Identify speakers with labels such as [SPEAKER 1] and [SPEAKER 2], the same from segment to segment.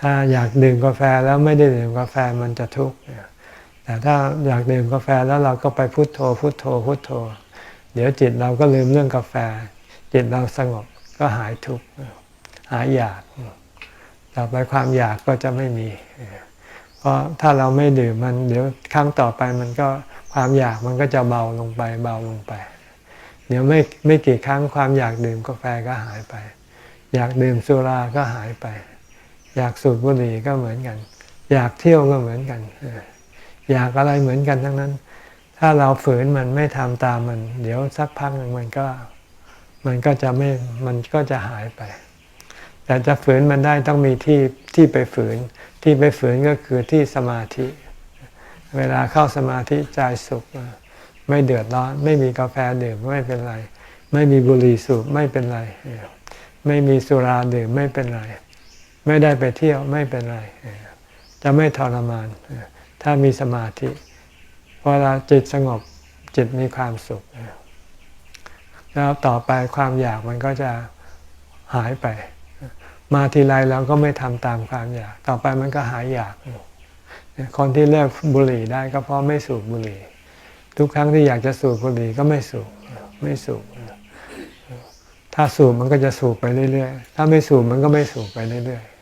[SPEAKER 1] ถ้าอยากดื่มกาแฟแล้วไม่ได้ดื่มกาแฟมันจะทุกข์แต่ถ้าอยากดื่มกาแฟแล้วเราก็ไปพุโทโธ พุโทโธพุโทโธ เดี๋ยวจิตเราก็ลืมเรื่องกาแฟ จิตเราสงบก็หายทุกข์หายอยากต่อไปความอยากก็จะไม่มี เพราะถ้าเราไม่ดื่มมันเดี๋ยวครั้งต่อไปมันก็ความอยากมันก็จะเบาลงไปเบาลงไป เดี๋ยวไม่ไม่กี่ครั้งความอยากดื่มกาแฟก็หายไป อยากดื่มสุราก็หายไป อยากสูบบุหรี่ก็เหมือนกัน อยากเที่ยวก็เหมือนกัน อยากอะไรเหมือนกันทั้งนั้น ถ้าเราฝืนมันไม่ทำตามมัน เดี๋ยวสักพักหนึ่งมันก็มันก็จะไม่มันก็จะหายไป แต่จะฝืนมันได้ต้องมีที่ที่ไปฝืน ที่ไปฝืนก็คือที่สมาธิ เวลาเข้าสมาธิใจสุข ไม่เดือดร้อน ไม่มีกาแฟดื่มไม่เป็นไร ไม่มีบุหรี่สูบไม่เป็นไร ไม่มีสุราดื่มไม่เป็นไร ไม่ได้ไปเที่ยวไม่เป็นไร จะไม่ทรมาน ถ้ามีสมาธิพอเวลาจิตสงบจิตมีความสุข แล้วต่อไปความอยากมันก็จะหายไป มาทีไรเราก็ไม่ทำตามความอยาก ต่อไปมันก็หายอยากคนที่เลิกบุหรี่ได้ก็เพราะไม่สูบบุหรี่ ทุกครั้งที่อยากจะสูบบุหรี่ก็ไม่สูบไม่สูบถ้าสูบมันก็จะสูบไปเรื่อยๆ ถ้าไม่สูบมันก็ไม่สูบไปเรื่อยๆ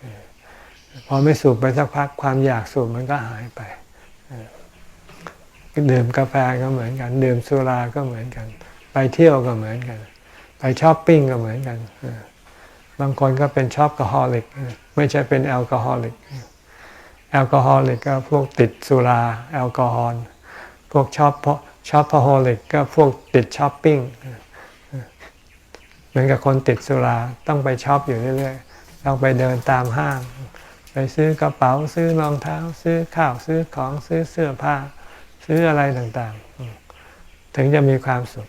[SPEAKER 1] พอไม่สูบไปสักพักความอยากสูบมันก็หายไปดื่มกาแฟก็เหมือนกัน ดื่มสุราก็เหมือนกัน ไปเที่ยวก็เหมือนกัน ไปช้อปปิ้งก็เหมือนกันบางคนก็เป็นช็อปกอฮอลิก ไม่ใช่เป็นแอลกอฮอลิก แอลกอฮอลิกก็พวกติดสุราแอลกอฮอล์พวกช็อปช็อปพอลิกก็พวกติดช้อปปิ้งเหมือนกับคนติดสุราต้องไปช็อปอยู่เรื่อยๆต้องไปเดินตามห้าง ไปซื้อกระเป๋าซื้อรองเท้า ซื้อข้าวซื้อของซื้อเสื้อผ้า ซื้ออะไรต่างๆ ถึงจะมีความสุข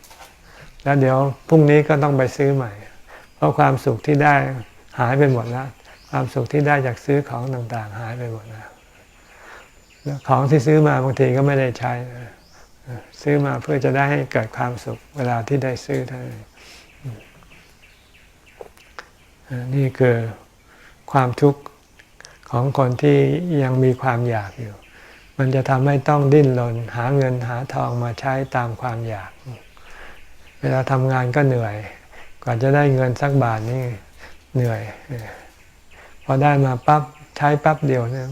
[SPEAKER 1] แล้วเดี๋ยวพรุ่งนี้ก็ต้องไปซื้อใหม่ เพราะความสุขที่ได้หายไปหมดแล้วความสุขที่ได้จากซื้อของต่างๆ หายไปหมดแล้วของที่ซื้อมาบางทีก็ไม่ได้ใช้ ซื้อมาเพื่อจะได้ให้เกิดความสุขเวลาที่ได้ซื้อเท่านั้นนี่คือความทุกข์ ของคนที่ยังมีความอยากอยู่ มันจะทำให้ต้องดิ้นรนหาเงินหาทองมาใช้ตามความอยาก เวลาทำงานก็เหนื่อย กว่าจะได้เงินสักบาทนี่เหนื่อย พอได้มาปั๊บใช้ปั๊บเดียวเนี่ย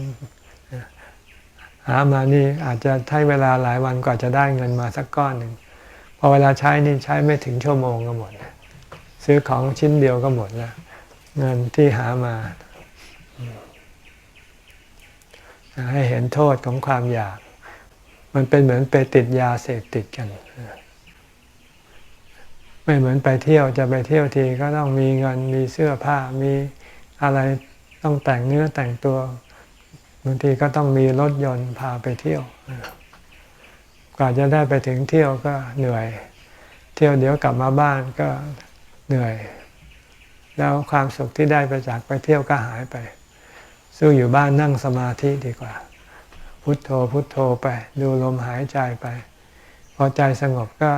[SPEAKER 1] หามานี่อาจจะใช้เวลาหลายวันกว่าจะได้เงินมาสักก้อนหนึ่งพอเวลาใช้นี่ใช้ไม่ถึงชั่วโมงก็หมด ซื้อของชิ้นเดียวก็หมดแล้วเงินที่หามา ให้เห็นโทษของความอยาก มันเป็นเหมือนไปติดยาเสพติดกัน ไม่เหมือนไปเที่ยวจะไปเที่ยวทีก็ต้องมีเงินมีเสื้อผ้ามีอะไรต้องแต่งเนื้อแต่งตัวบางทีก็ต้องมีรถยนต์พาไปเที่ยว กว่าจะได้ไปถึงเที่ยวก็เหนื่อย เที่ยวเดี๋ยวกลับมาบ้านก็เหนื่อย แล้วความสุขที่ได้ไปจากไปเที่ยวก็หายไป สู้อยู่บ้านนั่งสมาธิดีกว่า พุทโธพุทโธไป ดูลมหายใจไป พอใจสงบก็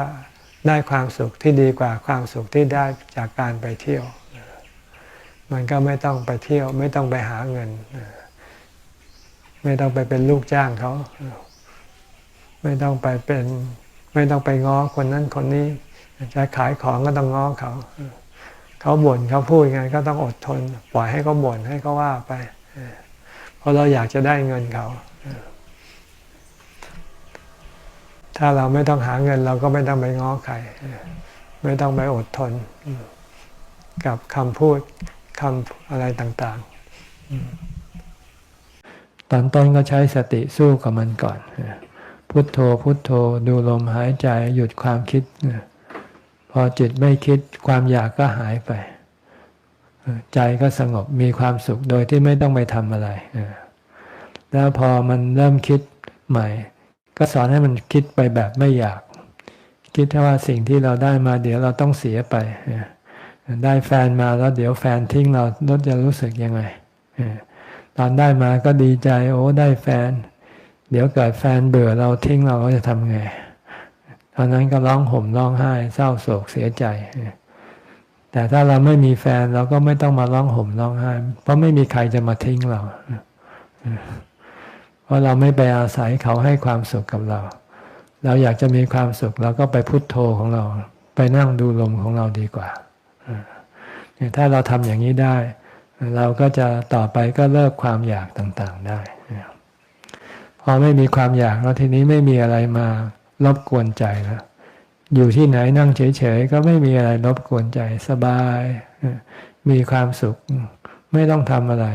[SPEAKER 1] ได้ความสุขที่ดีกว่าความสุขที่ได้จากการไปเที่ยว มันก็ไม่ต้องไปเที่ยว ไม่ต้องไปหาเงิน ไม่ต้องไปเป็นลูกจ้างเขา ไม่ต้องไปเป็นไม่ต้องไปง้อคนนั้นคนนี้ จะขายของก็ต้องง้อเขา เขาบ่นเขาพูดไงก็ต้องอดทน ปล่อยให้เขาบ่นให้เขาว่าไป เพราะเราอยากจะได้เงินเขาถ้าเราไม่ต้องหาเงินเราก็ไม่ต้องไปง้อใคร ไม่ต้องไปอดทน กับคำพูดคำอะไรต่างๆ ตอนต้นก็ใช้สติสู้กับมันก่อน พุทโธพุทโธดูลมหายใจหยุดความคิด พอจิตไม่คิดความอยากก็หายไป ใจก็สงบมีความสุขโดยที่ไม่ต้องไปทำอะไร แล้วพอมันเริ่มคิดใหม่ ก็สอนให้มันคิดไปแบบไม่อยาก คิดว่าสิ่งที่เราได้มาเดี๋ยวเราต้องเสียไป ได้แฟนมาแล้วเดี๋ยวแฟนทิ้งเราเราจะรู้สึกยังไง ตอนได้มาก็ดีใจโอ้ได้แฟน เดี๋ยวเกิดแฟนเบื่อเราทิ้งเราก็จะทำไงตอนนั้นก็ร้องห่มร้องไห้เศร้าโศกเสียใจ แต่ถ้าเราไม่มีแฟนเราก็ไม่ต้องมาร้องห่มร้องไห้ เพราะไม่มีใครจะมาทิ้งเรา เพราะเราไม่ไปอาศัยเขาให้ความสุขกับเรา เราอยากจะมีความสุขเราก็ไปพุโทโธของเรา ไปนั่งดูลมของเราดีกว่าถ้าเราทำอย่างนี้ได้ เราก็จะต่อไปก็เลิกความอยากต่างๆได้พอไม่มีความอยากแล้วทีนี้ไม่มีอะไรมารบกวนใจแล้ว อยู่ที่ไหนนั่งเฉยๆก็ไม่มีอะไรรบกวนใจสบาย มีความสุข ไม่ต้องทำอะไร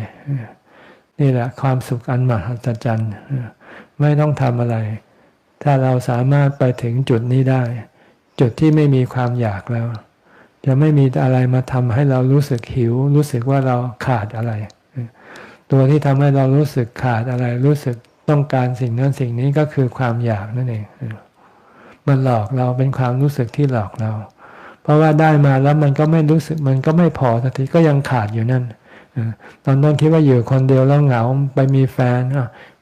[SPEAKER 1] นี่แหละความสุขอันมหัศจรรย์ไม่ต้องทำอะไร ถ้าเราสามารถไปถึงจุดนี้ได้ จุดที่ไม่มีความอยากแล้ว จะไม่มีอะไรมาทำให้เรารู้สึกหิว รู้สึกว่าเราขาดอะไร ตัวที่ทำให้เรารู้สึกขาดอะไร รู้สึกต้องการสิ่งนั้นสิ่งนี้ก็คือความอยากนั่นเอง มันหลอกเราเป็นความรู้สึกที่หลอกเรา เพราะว่าได้มาแล้วมันก็ไม่รู้สึกมันก็ไม่พอสักทีก็ยังขาดอยู่นั่นตอนต้นคิดว่าอยู่คนเดียวแล้วเหงาไปมีแฟน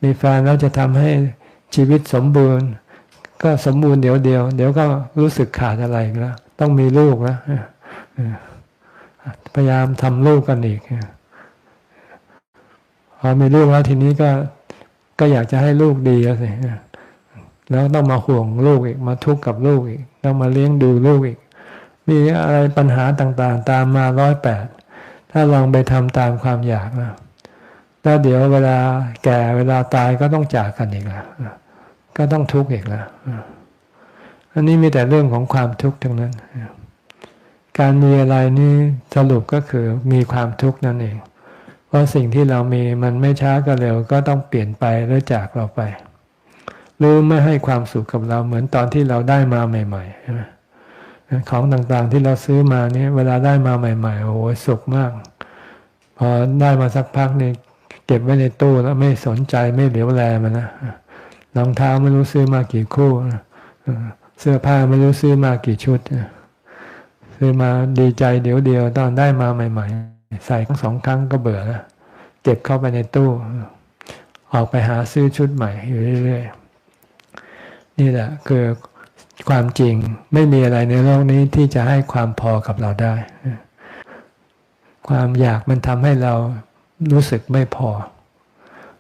[SPEAKER 1] มีแฟนแล้วจะทำให้ชีวิตสมบูรณ์ ก็สมบูรณ์เดี๋ยวเดียว เดี๋ยวก็รู้สึกขาดอะไรแล้วต้องมีลูกแล้วพยายามทำลูกกันอีกพอมีลูกแล้วทีนี้ก็ก็อยากจะให้ลูกดีแล้วสิ แล้วต้องมาห่วงลูกอีกมาทุกข์กับลูกอีก ต้องมาเลี้ยงดูลูกอีก มีอะไรปัญหาต่างๆ ตามมาร้อยแปดถ้าลองไปทำตามความอยากนะแล้วเดี๋ยวเวลาแก่เวลาตายก็ต้องจากกันอีกแล้วก็ต้องทุกข์อีกแล้วอันนี้มีแต่เรื่องของความทุกข์ทั้งนั้น การมีอะไรนี่สรุปก็คือมีความทุกข์นั่นเอง เพราะสิ่งที่เรามีมันไม่ช้าก็เร็วก็ต้องเปลี่ยนไปหรือจากเราไป หรือไม่ให้ความสุขกับเราเหมือนตอนที่เราได้มาใหม่ๆใช่ไหมของต่างๆที่เราซื้อมาเนี่ยเวลาได้มาใหม่ ๆ โอ้โหสุขมาก พอได้มาสักพักเนี่ยเก็บไว้ในตู้แล้วไม่สนใจไม่เหลียวแลมันนะรองเท้าไม่รู้ซื้อมากี่คู่เสื้อผ้าไม่รู้ซื้อมากี่ชุดซื้อมาดีใจเดี๋ยวเดียวตอนได้มาใหม่ ๆ ใส่ทั้งสองครั้งก็เบื่อแล้วเก็บเข้าไปในตู้ ออกไปหาซื้อชุดใหม่อยู่เรื่อยๆ นี่แหละคือความจริงไม่มีอะไรในโลกนี้ที่จะให้ความพอกับเราได้ ความอยากมันทำให้เรารู้สึกไม่พอ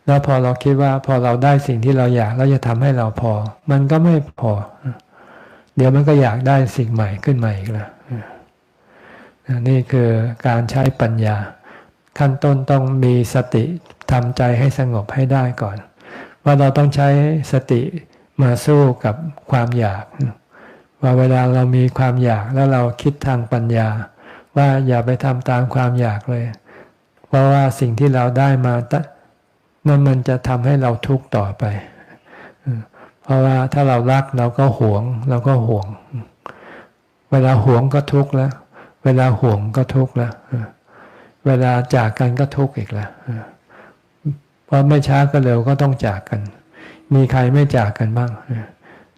[SPEAKER 1] แล้วพอเราคิดว่าพอเราได้สิ่งที่เราอยากแล้วจะทำให้เราพอ มันก็ไม่พอ เดี๋ยวมันก็อยากได้สิ่งใหม่ขึ้นมาอีกแล้วนี่คือการใช้ปัญญา ขั้นต้นต้องมีสติทำใจให้สงบให้ได้ก่อน ว่าเราต้องใช้สติ มาสู้กับความอยาก ว่าเวลาเรามีความอยากแล้วเราคิดทางปัญญา ว่าอย่าไปทำตามความอยากเลย เพราะว่าสิ่งที่เราได้มานั่นมันจะทำให้เราทุกข์ต่อไป เพราะว่าถ้าเรารักเราก็หวง เราก็ห่วง เวลาหวงก็ทุกข์แล้ว เวลาห่วงก็ทุกข์แล้ว เวลาจากกันก็ทุกข์อีกแล้วเพราะไม่ช้าก็เร็วก็ต้องจากกัน มีใครไม่จากกันบ้าง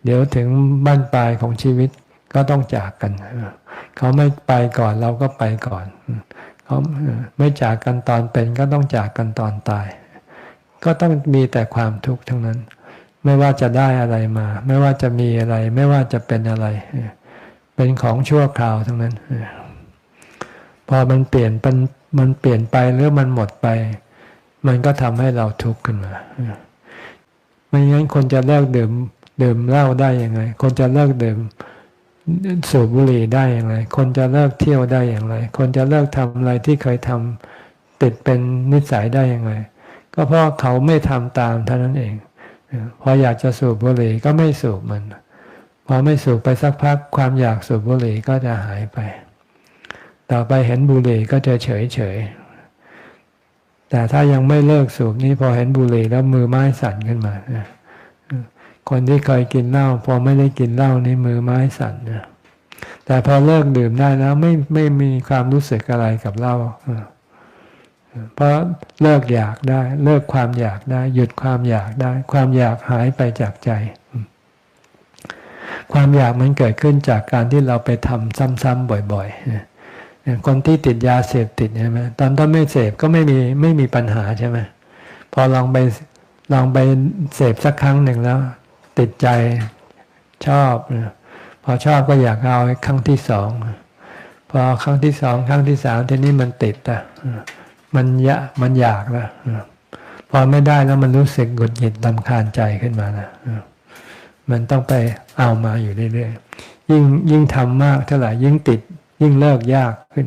[SPEAKER 1] เดี๋ยวถึงบ้านปลายของชีวิตก็ต้องจากกัน เขาไม่ไปก่อนเราก็ไปก่อน เขาไม่จากกันตอนเป็นก็ต้องจากกันตอนตาย ก็ต้องมีแต่ความทุกข์ทั้งนั้น ไม่ว่าจะได้อะไรมา ไม่ว่าจะมีอะไร ไม่ว่าจะเป็นอะไร เป็นของชั่วคราวทั้งนั้น พอมันเปลี่ยนมันมันเปลี่ยนไปหรือมันหมดไป มันก็ทำให้เราทุกข์ขึ้นมา ไม่งั้นคนจะเลิกดื่มดื่มเหล้าได้ยังไง คนจะเลิกดื่มสูบบุหรี่ได้อย่างไร คนจะเลิกเที่ยวได้อย่างไร คนจะเลิกทำอะไรที่เคยทำติดเป็นนิสัยได้ยังไงก็เพราะเขาไม่ทำตามเท่านั้นเอง พออยากจะสูบบุหรี่ก็ไม่สูบมัน พอไม่สูบไปสักพักความอยากสูบบุหรี่ก็จะหายไป ต่อไปเห็นบุหรี่ก็จะเฉยเฉย แต่ถ้ายังไม่เลิกสูบนี่พอเห็นบุหรี่แล้วมือไม้สั่นขึ้นมาคนที่เคยกินเหล้าพอไม่ได้กินเหล้านี่มือไม้สั่นนะแต่พอเลิกดื่มได้แล้วไม่ไม่มีความรู้สึกอะไรกับเหล้าเพราะเลิกอยากได้ เลิกความอยากได้ หยุดความอยากได้ ความอยากหายไปจากใจ ความอยากมันเกิดขึ้นจากการที่เราไปทำซ้ำๆบ่อย ๆ คนที่ติดยาเสพติดใช่ไหมตอนต้นไม่เสพก็ไม่มีไม่มีปัญหาใช่ไหมพอลองไปลองไปเสพสักครั้งหนึ่งแล้ว ติดใจชอบ พอชอบก็อยากเอาครั้งที่สองพอครั้งที่สองครั้งที่สามทีนี้มันติดอะมันยะมันอยากละพอไม่ได้แล้วมันรู้สึกหงุดหงิดลำคาญใจขึ้นมาละมันต้องไปเอามาอยู่เรื่อยๆยิ่งยิ่งทำมากเท่าไหร่ยิ่งติด ยิ่งเลิกยากขึ้น